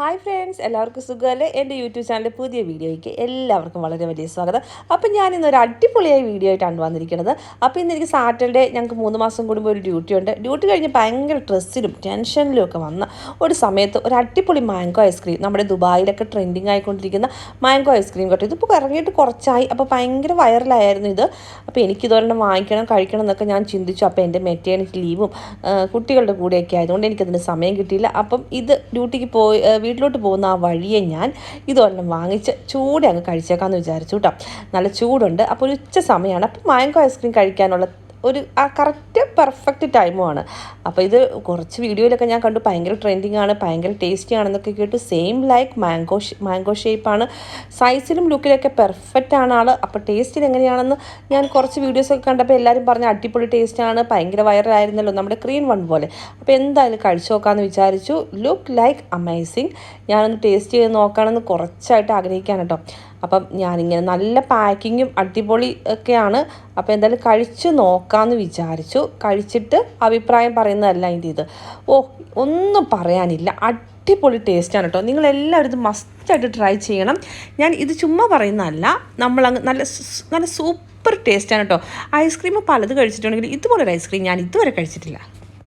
Hi friends എല്ലാവർക്കും സുഖമല്ലേ? എന്റെ യൂട്യൂബ് ചാനലിലെ പുതിയ വീഡിയോയ്ക്ക് എല്ലാവർക്കും വളരെ വലിയ സ്വാഗതം. അപ്പം ഞാൻ ഇന്നൊരു അടിപൊളിയായ വീഡിയോ ആയിട്ടാണ് വന്നിരിക്കുന്നത്. അപ്പോൾ ഇന്ന് എനിക്ക് സാറ്റർഡേ ഞങ്ങൾക്ക് മൂന്ന് മാസം കൂടുമ്പോൾ ഒരു ഡ്യൂട്ടി ഉണ്ട്. ഡ്യൂട്ടി കഴിഞ്ഞ് ഭയങ്കര സ്ട്രെസ്സിലും ടെൻഷനിലും ഒക്കെ വന്ന ഒരു സമയത്ത് ഒരു അടിപൊളി മാംഗോ ഐസ്ക്രീം നമ്മുടെ ദുബായിലൊക്കെ ട്രെൻഡിങ് ആയിക്കൊണ്ടിരിക്കുന്ന മാംഗോ ഐസ്ക്രീം കേട്ടോ. ഇതിപ്പോൾ ഇറങ്ങിയിട്ട് കുറച്ചായി. അപ്പോൾ ഭയങ്കര വൈറലായിരുന്നു ഇത്. അപ്പോൾ എനിക്കിതൊരെണ്ണം വാങ്ങിക്കണം കഴിക്കണം എന്നൊക്കെ ഞാൻ ചിന്തിച്ചു. അപ്പോൾ എന്റെ മെറ്റേണിറ്റി ലീവും കുട്ടികളുടെ കൂടെയൊക്കെ ആയതുകൊണ്ട് എനിക്കതിന് സമയം കിട്ടിയില്ല. അപ്പം ഇത് ഡ്യൂട്ടിക്ക് പോയി വീട്ടിലോട്ട് പോകുന്ന ആ വഴിയെ ഞാൻ ഇതൊരെണ്ണം വാങ്ങിച്ച് ചൂടെ അങ്ങ് കഴിച്ചേക്കാമെന്ന് വിചാരിച്ചു കേട്ടോ നല്ല ചൂടുണ്ട്. അപ്പോൾ ഒരു ഉച്ച സമയമാണ് അപ്പോൾ മാങ്കോ ഐസ്ക്രീം കഴിക്കാനുള്ള ഒരു ആ കറക്റ്റ് പെർഫെക്റ്റ് ടൈമുമാണ് അപ്പോൾ ഇത് കുറച്ച് വീഡിയോയിലൊക്കെ ഞാൻ കണ്ടു. ഭയങ്കര ട്രെൻഡിങ് ആണ് ഭയങ്കര ടേസ്റ്റി ആണെന്നൊക്കെ കേട്ടു. സെയിം ലൈക്ക് മാംഗോ മാംഗോ ഷേപ്പാണ് സൈസിലും ലുക്കിലൊക്കെ പെർഫെക്റ്റ് ആണ് ആൾ അപ്പോൾ ടേസ്റ്റിൽ എങ്ങനെയാണെന്ന് ഞാൻ കുറച്ച് വീഡിയോസൊക്കെ കണ്ടപ്പോൾ എല്ലാവരും പറഞ്ഞ അടിപൊളി ടേസ്റ്റ് ആണ്. ഭയങ്കര വൈറലായിരുന്നല്ലോ നമ്മുടെ ക്രീൻ വൺ പോലെ. അപ്പോൾ എന്തായാലും കഴിച്ചു നോക്കാമെന്ന് വിചാരിച്ചു. ലുക്ക് ലൈക്ക് അമേസിങ് ഞാനൊന്ന് ടേസ്റ്റ് ചെയ്ത് നോക്കാമെന്ന് കുറച്ചായിട്ട് ആഗ്രഹിക്കാൻ കേട്ടോ അപ്പം ഞാനിങ്ങനെ നല്ല പാക്കിങ്ങും അടിപൊളി ഒക്കെയാണ്. അപ്പോൾ എന്തായാലും കഴിച്ച് നോക്കാമെന്ന് വിചാരിച്ചു. കഴിച്ചിട്ട് അഭിപ്രായം പറയുന്നതല്ല അതിന്റെ ഇത്. ഓ ഒന്നും പറയാനില്ല. അടിപൊളി ടേസ്റ്റാണ് കേട്ടോ. നിങ്ങളെല്ലാവരും ഇത് മസ്റ്റായിട്ട് ട്രൈ ചെയ്യണം. ഞാൻ ഇത് ചുമ്മാ പറയുന്നതല്ല. നമ്മളങ്ങ് നല്ല നല്ല സൂപ്പർ ടേസ്റ്റാണ് കേട്ടോ. ഐസ്ക്രീം പലത് കഴിച്ചിട്ടുണ്ടെങ്കിൽ ഇതുപോലൊരു ഐസ്ക്രീം ഞാൻ ഇതുവരെ കഴിച്ചിട്ടില്ല.